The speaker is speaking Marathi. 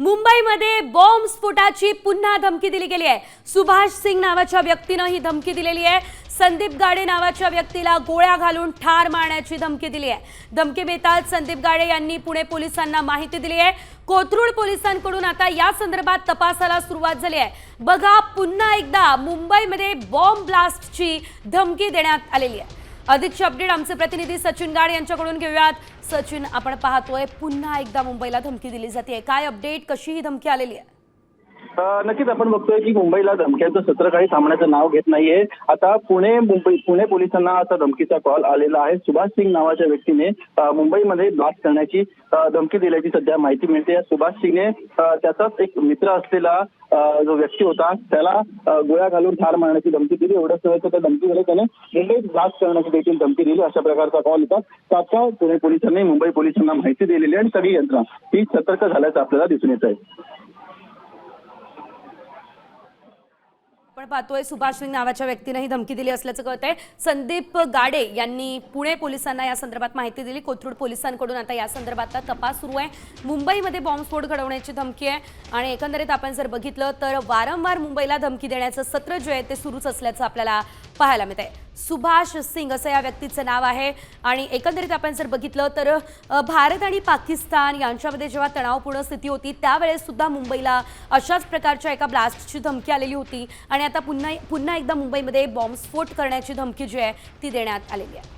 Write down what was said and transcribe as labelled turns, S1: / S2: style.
S1: मुंबईमध्ये बॉम्ब स्फोटाची पुन्हा धमकी दिली गेली आहे. सुभाष सिंग नावाच्या व्यक्तीनं ही धमकी दिलेली आहे. संदीप गाडे नावाच्या व्यक्तीला गोळ्या घालून ठार मारण्याची धमकी दिली आहे. धमकी मिळताच संदीप गाडे यांनी पुणे पोलिसांना माहिती दिली आहे. कोथरूड पोलिसांकडून आता या संदर्भात तपासाला सुरुवात झाली आहे. बघा पुन्हा एकदा मुंबईमध्ये बॉम्ब ब्लास्टची धमकी देण्यात आलेली आहे. अधिकचे अपडेट आमचे प्रतिनिधी सचिन गाड यांच्याकडून घेऊयात. सचिन आपण पाहतोय पुन्हा एकदा मुंबईला धमकी दिली जाते. काय अपडेट? कशी ही धमकी आलेली आहे?
S2: नक्कीच आपण बघतोय की मुंबईला धमक्यांचं सत्र काही थांबण्याचं नाव घेत नाहीये. आता पुणे मुंबई पुणे पोलिसांना आता धमकीचा कॉल आलेला आहे. सुभाष सिंग नावाच्या व्यक्तीने मुंबईमध्ये ब्लास्ट करण्याची धमकी दिल्याची सध्या माहिती मिळते. सुभाष सिंगने त्याचाच एक मित्र असलेला जो व्यक्ती होता त्याला गोळ्या घालून ठार मारण्याची धमकी दिली. एवढं सगळं त्या धमकीमध्ये त्याने मुंबईत ब्लास्ट करण्याची देखील धमकी दिली. अशा प्रकारचा कॉल होता. तात्काळ पुणे पोलिसांनी मुंबई पोलिसांना माहिती दिलेली आहे आणि सगळी यंत्रणा ही सतर्क झाल्याचं आपल्याला दिसून येत आहे.
S1: आपण पाहतोय सुभाष सिंग नावाच्या व्यक्तीनं ही धमकी दिली असल्याचं कळतंय. संदीप गाडे यांनी पुणे पोलिसांना या संदर्भात माहिती दिली. कोथरूड पोलिसांकडून आता या संदर्भातला तपास सुरू आहे. मुंबईमध्ये बॉम्बस्फोट घडवण्याची धमकी आहे. आणि एकंदरीत आपण जर बघितलं तर वारंवार मुंबईला धमकी देण्याचं सत्र जे आहे ते सुरूच असल्याचं आपल्याला पाहायला मिळते आहे सुभाष सिंग असं या व्यक्तीचं नाव आहे. आणि एकंदरीत आपण जर बघितलं तर भारत आणि पाकिस्तान यांच्यामध्ये जेव्हा तणावपूर्ण स्थिती होती त्यावेळेस सुद्धा मुंबईला अशाच प्रकारच्या एका ब्लास्टची धमकी आलेली होती. आणि आता पुन्हा पुन्हा एकदा मुंबईमध्ये बॉम्बस्फोट करण्याची धमकी जी आहे ती देण्यात आलेली आहे.